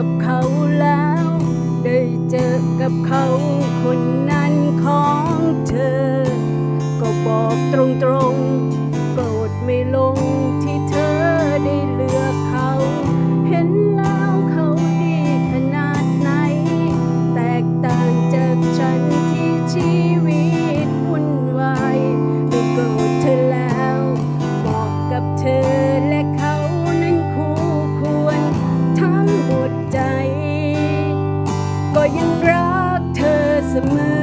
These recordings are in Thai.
กับเขาแล้ว ได้เจอกับเขาคนนั้นของเธอ ก็บอกตรงๆ ยังรักเธอเสมอ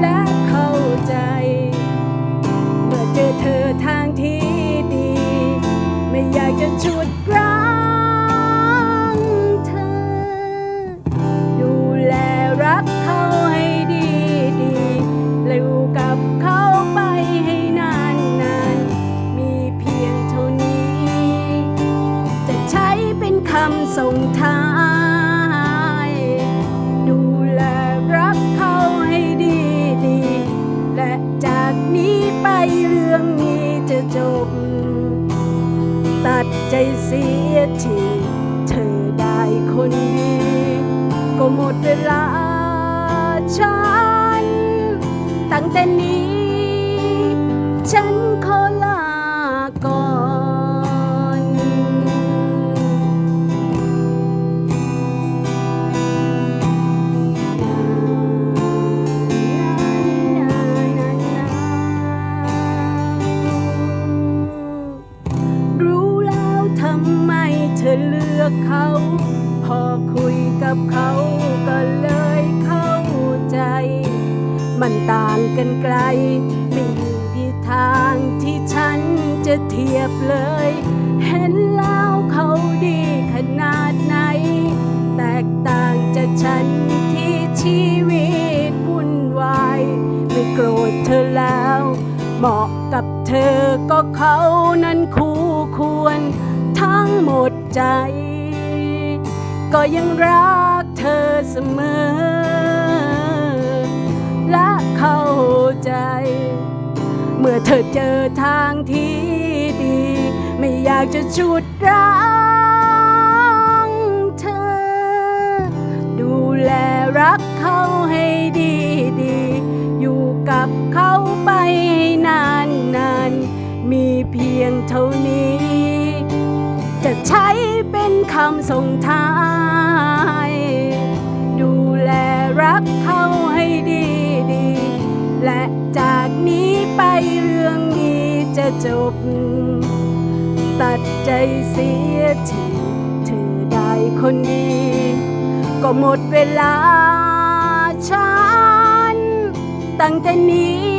และเข้าใจ เมื่อเจอเธอทางที่ดี ไม่อยากจะชุดรังเธอ ดูแลรักเขาให้ดีดีๆแล้วอยู่กับเขาไปให้นานนานมีเพียงเท่านี้ จะใช้เป็นคำส่งท้าย ดใจเสียทีเธอได้คนดี ก็หมดเวลาฉันตั้งแต่นี้ ลือกเขา พอคุยกับเขาก็เลยเข้าใจ มันต่างกันไกล ไม่มีที่ทางที่ฉันจะเทียบเลย เห็นแล้วเขาดีขนาดไหน แตกต่างจากฉันที่ชีวิตวุ่นวาย ไม่โกรธเธอแล้ว เหมาะกับเธอก็เขานั้นคู่ควรทั้งหมดใจ ก็ยังรักเธอเสมอ และเข้าใจ เมื่อเธอเจอทางที่ดี ไม่อยากจะชุดรั้งเธอ ดูแลรักเขาให้ดีดี อยู่กับเขาไปให้นานนานมีเพียงเท่านี้ จะใช้เป็นคำส่งท้าย รักเขาให้ดีดี และจากนี้ไปเรื่องนี้จะจบ ตัดใจเสียทีเธอได้คนดี ก็หมดเวลาฉันตั้งแต่นี้